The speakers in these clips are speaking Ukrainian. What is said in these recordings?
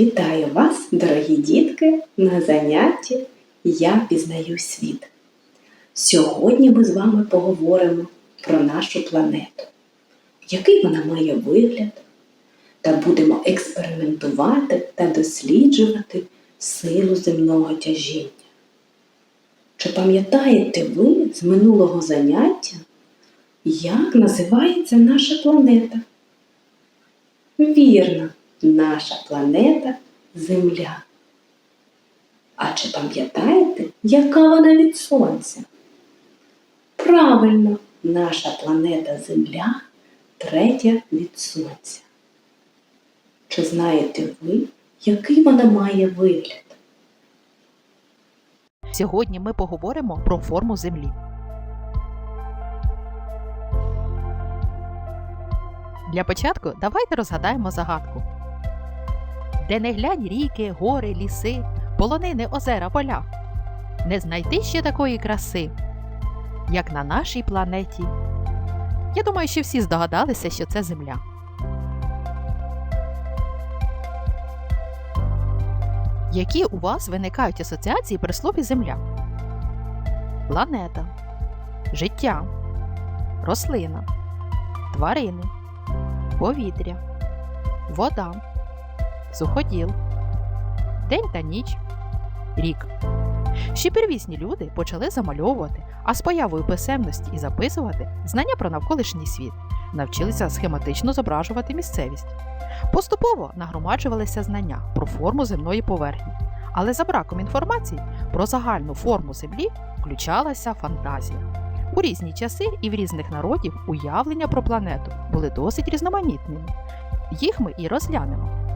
Вітаю вас, дорогі дітки, на занятті Я пізнаю світ. Сьогодні ми з вами поговоримо про нашу планету, який вона має вигляд, та будемо експериментувати та досліджувати силу земного тяжіння. Чи пам'ятаєте ви з минулого заняття, як називається наша планета? Вірно, наша планета Земля. А чи пам'ятаєте, яка вона від Сонця? Правильно, наша планета Земля третя від Сонця. Чи знаєте ви, який вона має вигляд? Сьогодні ми поговоримо про форму Землі. Для початку давайте розгадаємо загадку. Де не глянь ріки, гори, ліси, полонини, озера, поля. Не знайти ще такої краси, як на нашій планеті. Я думаю, що всі здогадалися, що це Земля. Які у вас виникають асоціації при слові Земля? Планета, життя, рослина, тварини, повітря, вода, суходіл, день та ніч, рік. Ще первісні люди почали замальовувати, а з появою писемності і записувати знання про навколишній світ, навчилися схематично зображувати місцевість. Поступово нагромаджувалися знання про форму земної поверхні, але за браком інформації про загальну форму землі включалася фантазія. У різні часи і в різних народів уявлення про планету були досить різноманітними. Їх ми і розглянемо.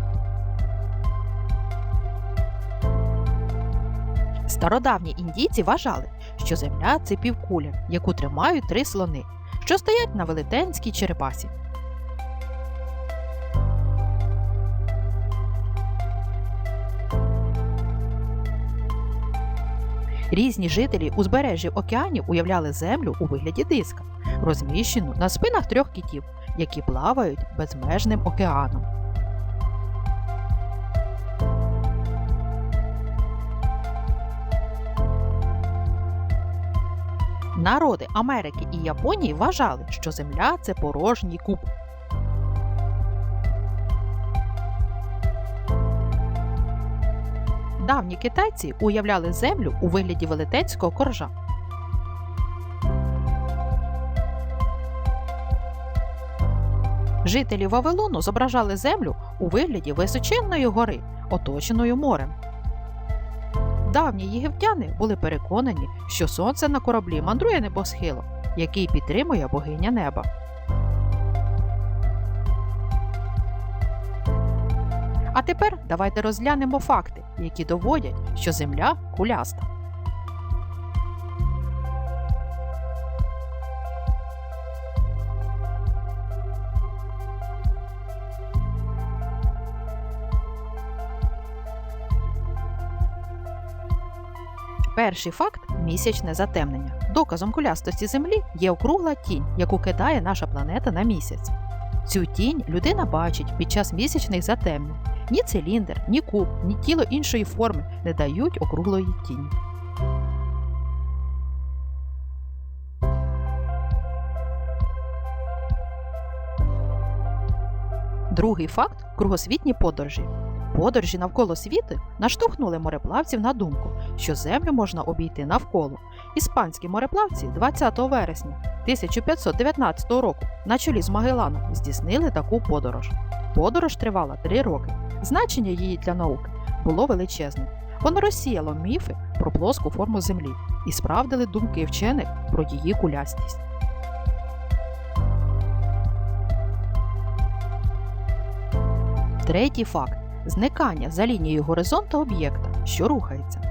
Стародавні індійці вважали, що Земля це півкуля, яку тримають три слони, що стоять на велетенській черепасі. Різні жителі узбережжя океанів уявляли землю у вигляді диска, розміщену на спинах трьох китів, які плавають безмежним океаном. Народи Америки і Японії вважали, що Земля це порожній куб. Давні китайці уявляли землю у вигляді велетенського коржа. Жителі Вавилону зображали землю у вигляді височенної гори, оточеною морем. Давні єгиптяни були переконані, що сонце на кораблі мандрує небосхилом, який підтримує богиня неба. А тепер давайте розглянемо факти, які доводять, що Земля куляста. Перший факт місячне затемнення. Доказом кулястості Землі є округла тінь, яку кидає наша планета на місяць. Цю тінь людина бачить під час місячних затемнень. Ні циліндр, ні куб, ні тіло іншої форми не дають округлої тіні. Другий факт кругосвітні подорожі. Подорожі навколо світу наштовхнули мореплавців на думку, що землю можна обійти навколо. Іспанські мореплавці 20 вересня 1519 року на чолі з Магелланом здійснили таку подорож. Подорож тривала три роки. Значення її для науки було величезним. Воно розсіяло міфи про плоску форму Землі і справдили думки вчених про її кулястість. Третій факт зникання за лінією горизонту об'єкта, що рухається.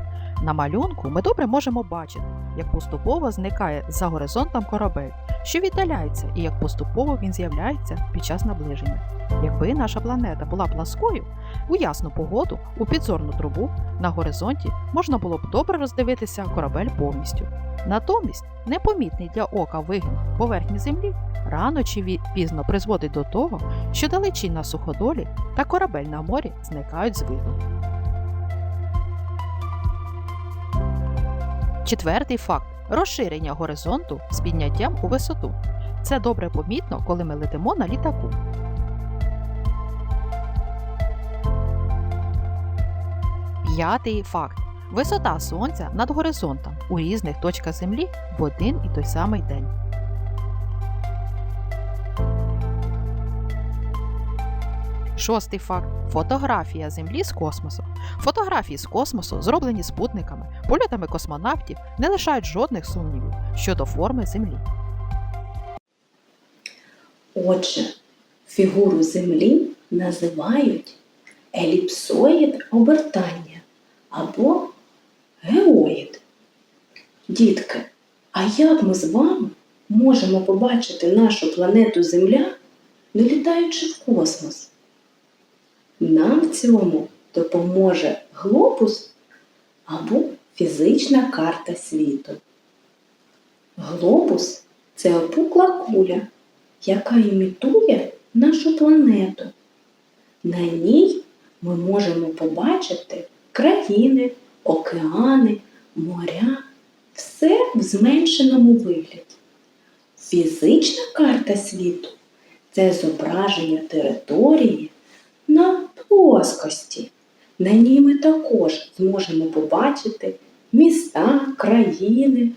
На малюнку ми добре можемо бачити, як поступово зникає за горизонтом корабель, що віддаляється, і як поступово він з'являється під час наближення. Якби наша планета була пласкою, у ясну погоду, у підзорну трубу на горизонті можна було б добре роздивитися корабель повністю. Натомість непомітний для ока вигін поверхні землі рано чи пізно призводить до того, що далечі на суходолі та корабель на морі зникають з виду. Четвертий факт розширення горизонту з підняттям у висоту. Це добре помітно, коли ми летимо на літаку. П'ятий факт. Висота сонця над горизонтом у різних точках Землі в один і той самий день. Шостий факт фотографія Землі з космосу. Фотографії з космосу, зроблені спутниками, польотами космонавтів, не лишають жодних сумнівів щодо форми Землі. Отже, фігуру Землі називають еліпсоїд обертання або геоїд. Дітки, а як ми з вами можемо побачити нашу планету Земля, не літаючи в космос? Нам в цьому допоможе глобус або фізична карта світу. Глобус це опукла куля, яка імітує нашу планету. На ній ми можемо побачити країни, океани, моря, все в зменшеному вигляді. Фізична карта світу це зображення території на плоскості. На ній ми також зможемо побачити міста, країни,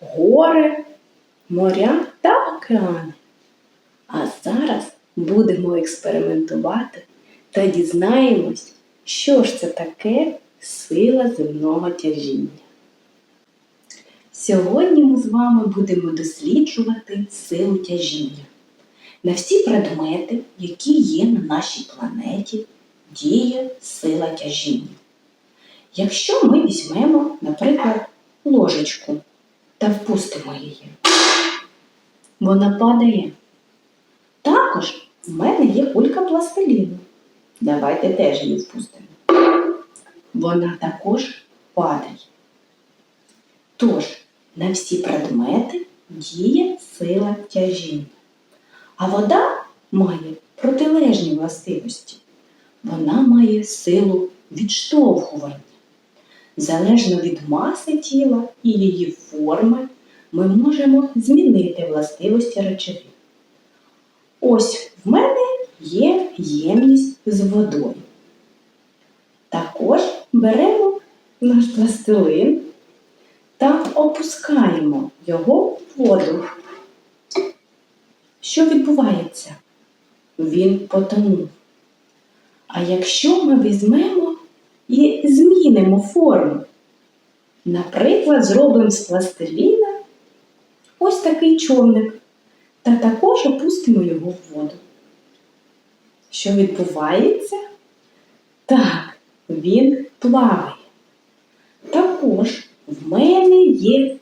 гори, моря та океани. А зараз будемо експериментувати та дізнаємось, що ж це таке сила земного тяжіння. Сьогодні ми з вами будемо досліджувати силу тяжіння. На всі предмети, які є на нашій планеті, діє сила тяжіння. Якщо ми візьмемо, наприклад, ложечку та впустимо її, вона падає. Також в мене є кулька пластиліну. Давайте теж її впустимо. Вона також падає. Тож, на всі предмети діє сила тяжіння. А вода має протилежні властивості. Вона має силу відштовхування. Залежно від маси тіла і її форми, ми можемо змінити властивості речовин. Ось в мене є ємність з водою. Також беремо наш пластилин та опускаємо його в воду. Що відбувається? Він потонув. А якщо ми візьмемо і змінимо форму, наприклад, зробимо з пластиліна ось такий човник та також опустимо його в воду. Що відбувається? Так, він плаває. Також в мене є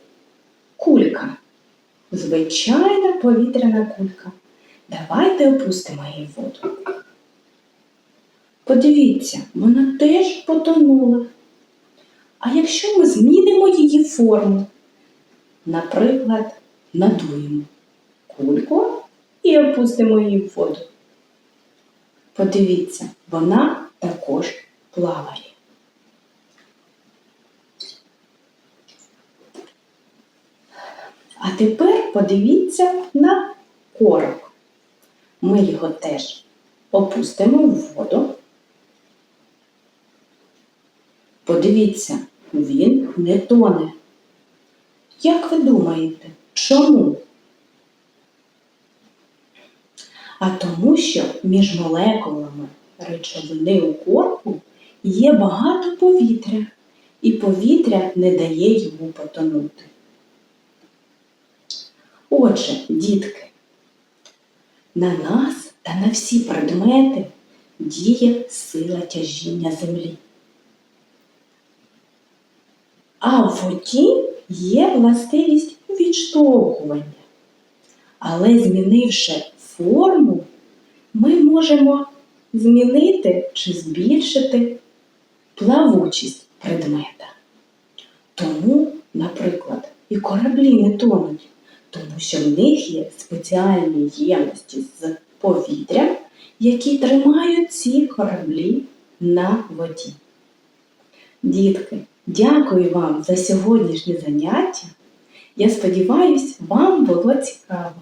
кулька. Звичайна повітряна кулька. Давайте опустимо її в воду. Подивіться, вона теж потонула. А якщо ми змінимо її форму, наприклад, надуємо кульку і опустимо її в воду. Подивіться, вона також плаває. А тепер подивіться на корок. Ми його теж опустимо в воду. Подивіться, він не тоне. Як ви думаєте, чому? А тому, що між молекулами речовини у корку є багато повітря, і повітря не дає йому потонути. Отже, дітки, на нас та на всі предмети діє сила тяжіння землі. А в воді є властивість відштовхування. Але змінивши форму, ми можемо змінити чи збільшити плавучість предмета. Тому, наприклад, і кораблі не тонуть, тому що в них є спеціальні ємності з повітря, які тримають ці кораблі на воді. Дітки, дякую вам за сьогоднішнє заняття. Я сподіваюся, вам було цікаво.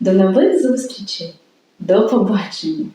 До нових зустрічей. До побачення!